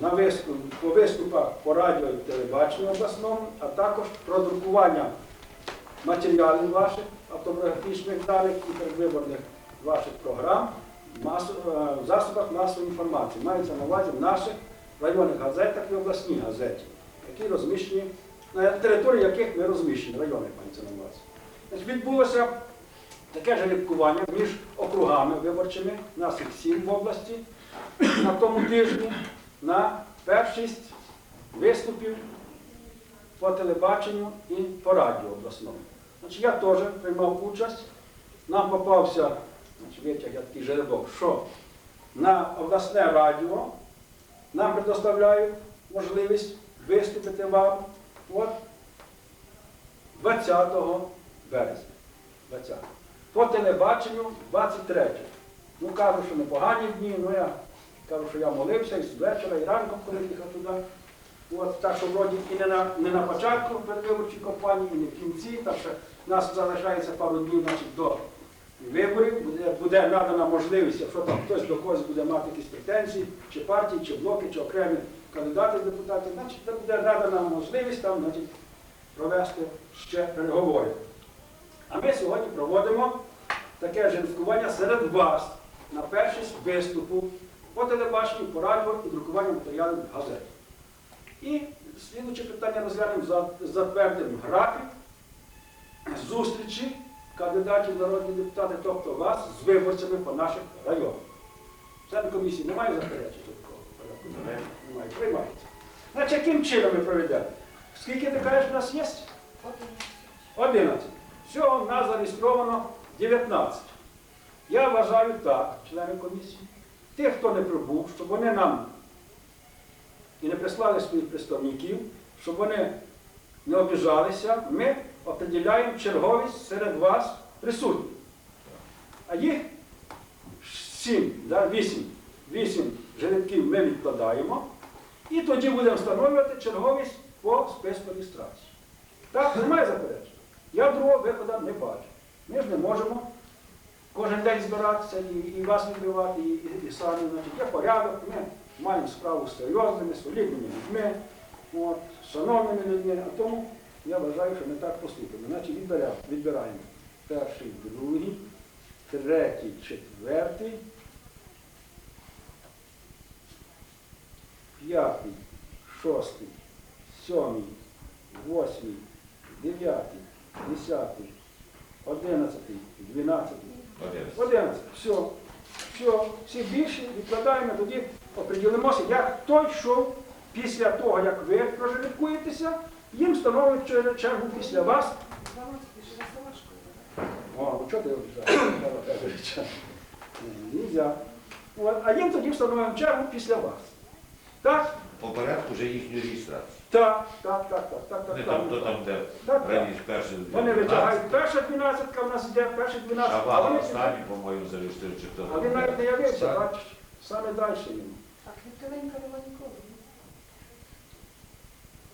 на виступ, по виступах по радіо і телебаченню обласному, а також про друкування матеріалів ваших автобіографічних даних і передвиборних ваших програм е, в засобах масової інформації. Мається на увазі в наших районних газетах і обласній газеті, які розміщені, на території яких ми розміщені, райони мається на увазі. Відбулося таке жеребкування між округами виборчими, нас їх сім в області, на тому тижні на першість виступів по телебаченню і по радіо обласному. Значить, я теж приймав участь. Нам попався значить, витяг я такий жеребок, що на обласне радіо нам предоставляють можливість виступити вам от 20 березня. 20. По телебаченню 23. Ну, кажу, що непогані дні, ну я кажу, що я молився і з вечора, і ранком, коли їхав туди. От, так що вроді і не на, не на початку передвиборчої кампанії, і не в кінці, так що в нас залишається пару днів значить, до виборів, буде, буде надана можливість, якщо там хтось до когось буде мати якісь претензії, чи партії, чи блоки, чи окремі кандидати в депутати, значить буде надана можливість там значить, провести ще переговори. А ми сьогодні проводимо таке жеребкування серед вас на першість виступу по телебаченню, по радіо і друкуванню матеріалів газет. І слідуче питання розглянемо, за- затвердимо графік зустрічі кандидатів в народні депутати, тобто вас з виборцями по наших районах. Член комісії немає заперечень такого? Немає. Приймається. Значить, яким чином ми проведемо? Скільки ти кажеш, у нас є? 11. Всього в нас зареєстровано 19. Я вважаю так, члени комісії, тих, хто не прибув, щоб вони нам і не прислали своїх представників, щоб вони не обіжалися, ми определяємо черговість серед вас присутніх. А їх сім, да, вісім, вісім жеребків ми відкладаємо, і тоді будемо встановлювати черговість по списку реєстрації. Так, немає заперечень. Я другого виходу не бачу. Ми ж не можемо кожен день збиратися і, і вас відбивати, і, і, і самі. Значить, є порядок, ми маємо справу з серйозними, солідними людьми, от, шановними людьми. А тому я вважаю, що ми так поступимо. Значить, відбираємо, відбираємо перший, другий, третій, четвертий, п'ятий, шостий, сьомий, восьмий, дев'ятий, десятий, одинадцятий, дванадцятий. 11. Все. Все. Всі більше відкладаємо, тоді оприділимося, як той, що після того, як ви проживікуєтеся, їм встановлюють чергу після вас. О, ну чого ти обіжаєш? А їм тоді встановлюємо чергу після вас. Так? По порядку вже їхньої реєстрації. Так, так, так, так, так, так. Не так. там, то там, де Так, так. раніше перший Вони витягають перша дванадцятка, в нас йде перші дванадцятка. а Шавал вони- останній, по-моєму, зареєструє, чи хто. А він навіть не явився, бачиш, саме далі йому. Так, Вікторенка нема ніколи.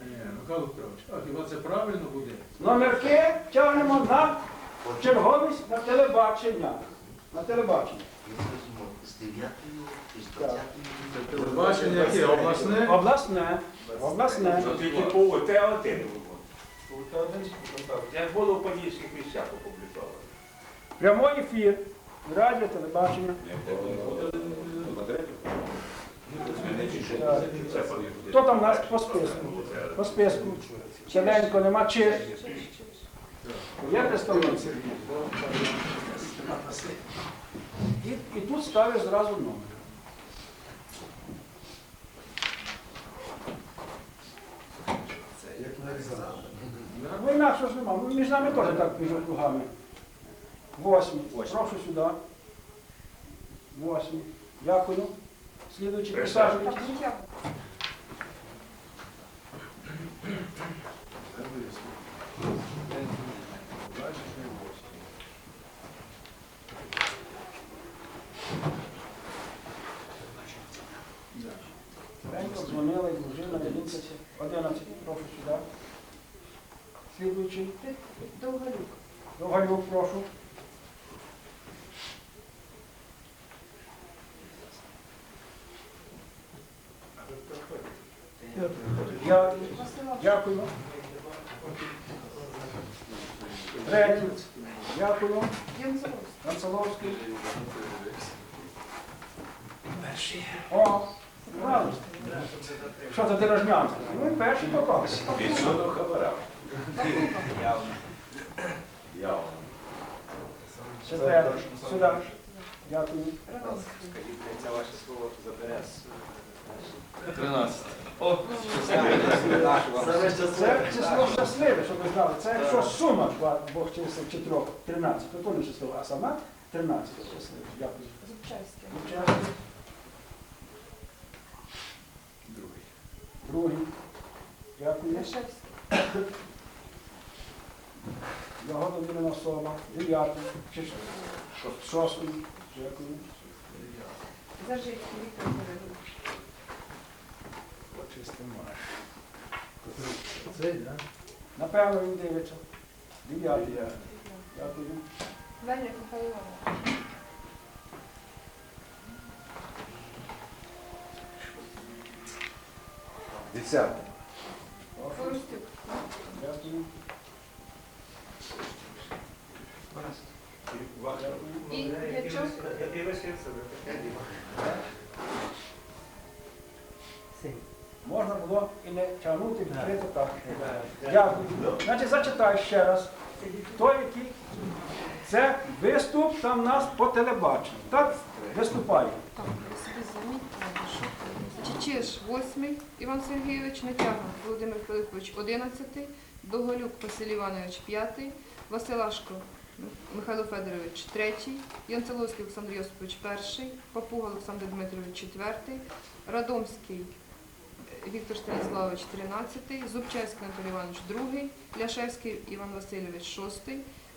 Ні, Михайло Петрович, а хіба це правильно буде? Номерки тягнемо на черговість на телебачення. На телебачення. З 9 і з 20 Телебачення яке? Обласне? Обласне. Обласне. Тільки по ОТ-1 Я було в подільських місцях опублікували. Прямий ефір. Радіо, телебачення. Хто там у нас по списку? По списку. Челенко нема чи. Є представниці? І, і тут ставиш зразу номер. Ну інакше ж нема. Ну, між нами теж так між округами. Восьмий. Прошу сюди. Восьмий. Дякую. Слідуючий присаджуйтесь. Життя. Ренько дзвонила і дружина, Лінкася. 11. Прошу сюди. Слідуючий. Довголюк. Довгалюк, прошу. Я дякую. Третій. Дякую. Канцеловський. О, правильно. Що це ти рожнявся? Ну і перший попався. Підсудок хабара. Папуга. Явно. Четвертий. Сюди. Дякую. Радомський. Це ваше слово забере. 13. Саме Це число щасливе, щоб ви знали. Це якщо сума двох чисел чи трьох, 13, то повне число, а сама 13 щасливе. Дякую. Зубчайський. Учасник. Другий. Дякую. Ляшевський. Особа. Дев'ятий. Чи що? Шостий. Дякую. Зажитський Віктор Григорович. Цей, да? Напевно, він дивиться. Дев'ятий. Дякую. Мельник Михайло. Десятий. Дякую. І не тягнути відкрито так. Дякую. Значить, зачитаю ще раз. Той, який це виступ там нас по телебаченню. Так? Виступає. Так, собі що Значить, 8, Іван Сергійович, Натягов Володимир Филиппович 11, Доголюк Василь Іванович 5, Василашко Михайло Федорович 3, Янцеловський Олександр Йосипович 1, Папуга Олександр Дмитрович 4, Радомський Віктор Станіславович 13, Зубчевський Анатолій Іванович 2, Ляшевський Іван Васильович 6,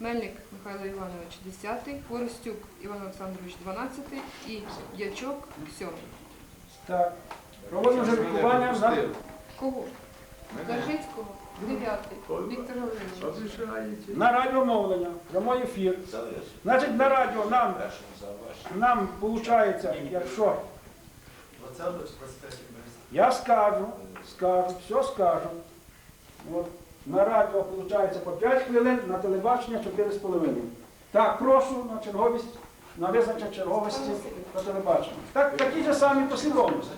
Мельник Михайло Іванович 10, Воростюк Іван Олександрович 12 і Дячок 7. Так. Проводимо жеребкування на Кого? Заржицького 9, Віктор Гаврилович. На радіомовлення, прямий ефір. Значить, на радіо нам, нам виходить, якщо 20 чи 21 я скажу, скажу, все скажу. От, на радіо виходить по 5 хвилин, на телебачення 4,5. Так, прошу на черговість, на визначення черговості на телебачення. Так, такі ж самі послідовності.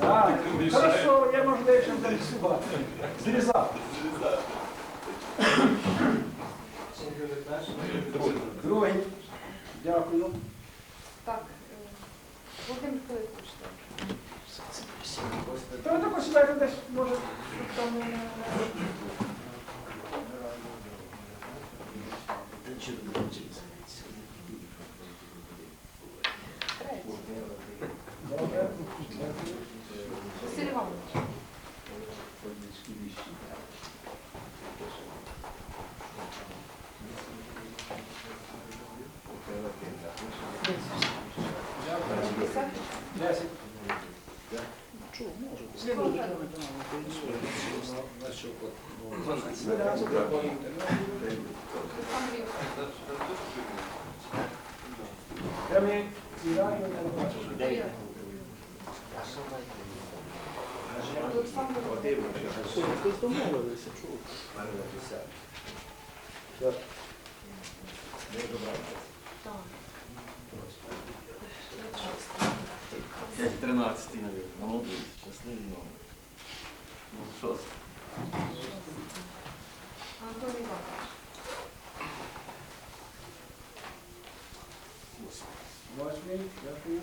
Так, хорошо, є можливість зафіксувати. Зрізати. Другий. Дякую. Так, е, Володимир так. Та ви також сідайте десь, може. Там, е, 10. Камінь, Іран, Дев'ять. Хтось домовилися, чого? Мене написали. Так. Так. 13, наверное. Молодий, щасливий номер. Ну, що? Анатолій Іванович. Восьмий. Дякую.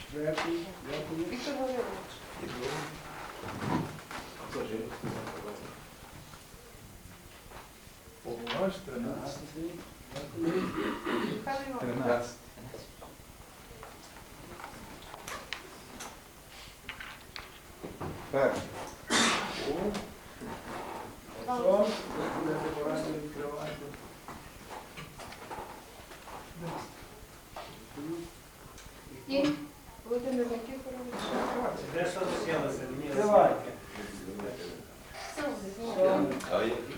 Четвертий. Дякую. Віктор Гаврилович. Ваш 13. Тринадцятий. Дякую. Михайло Іванович. 13. Перший. Сон. І Володимир Никифорович. Тривай. А які?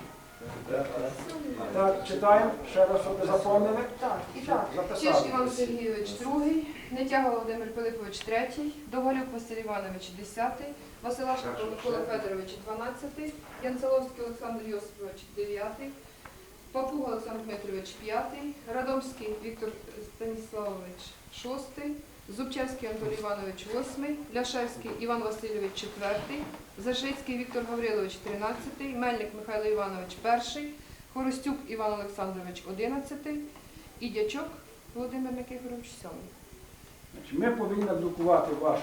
Так, читаємо, ще раз, щоб ви запомнили. Так, і так. Записали. Чиж Іван Сергійович другий, Нетяга Володимир Пилипович третій, Догалюк Василь Іванович десятий, Василашко Микола Федорович дванадцятий, Янцеловський Олександр Йосипович дев'ятий, Папуга Олександр Дмитрович п'ятий, Радомський Віктор Станіславович шостий, Зубчевський Анатолій Іванович восьмий, Ляшевський Іван Васильович четвертий, Зашицький Віктор Гаврилович тринадцятий, Мельник Михайло Іванович перший, Хоростюк Іван Олександрович одинадцятий і Дячок Володимир Никифорович сьомий. Значить, Ми повинні надрукувати вашу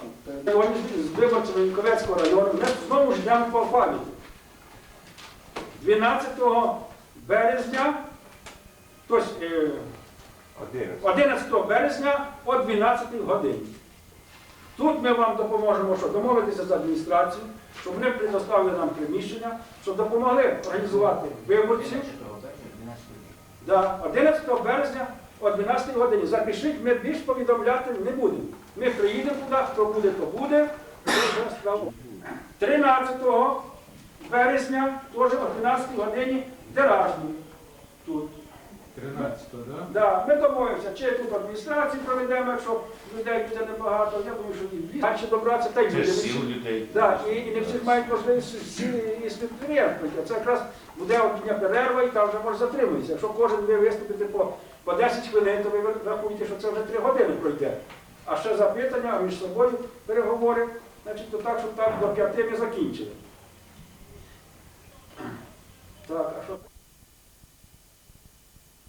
з виборцями Вінковецького району. Ми знову ж йдемо по алфавіті. 12 березня, тобто е, 11 березня о 12 годині. Тут ми вам допоможемо, що домовитися з адміністрацією, щоб вони предоставили нам приміщення, щоб допомогли організувати виборців. Да, 11 березня о 12 годині. Запишіть, ми більш повідомляти не будемо. Ми приїдемо туди, хто буде, то буде. Це вже справа. 13 березня, теж о 12 годині, Деражні. Тут. 13-го, да? Да, ми домовимося, чи тут адміністрації проведемо, якщо людей буде небагато, я думаю, що і в добратися, та й буде. сіл людей. Да, і, і не всі мають можливість всі із підприємства. Це якраз буде одня перерва і там вже може затримується. Якщо кожен буде виступити по, по 10 хвилин, то ви рахуєте, що це вже 3 години пройде. А ще запитання, а між собою переговори, значить, то так, щоб там до 5 ми закінчили. Так, а що?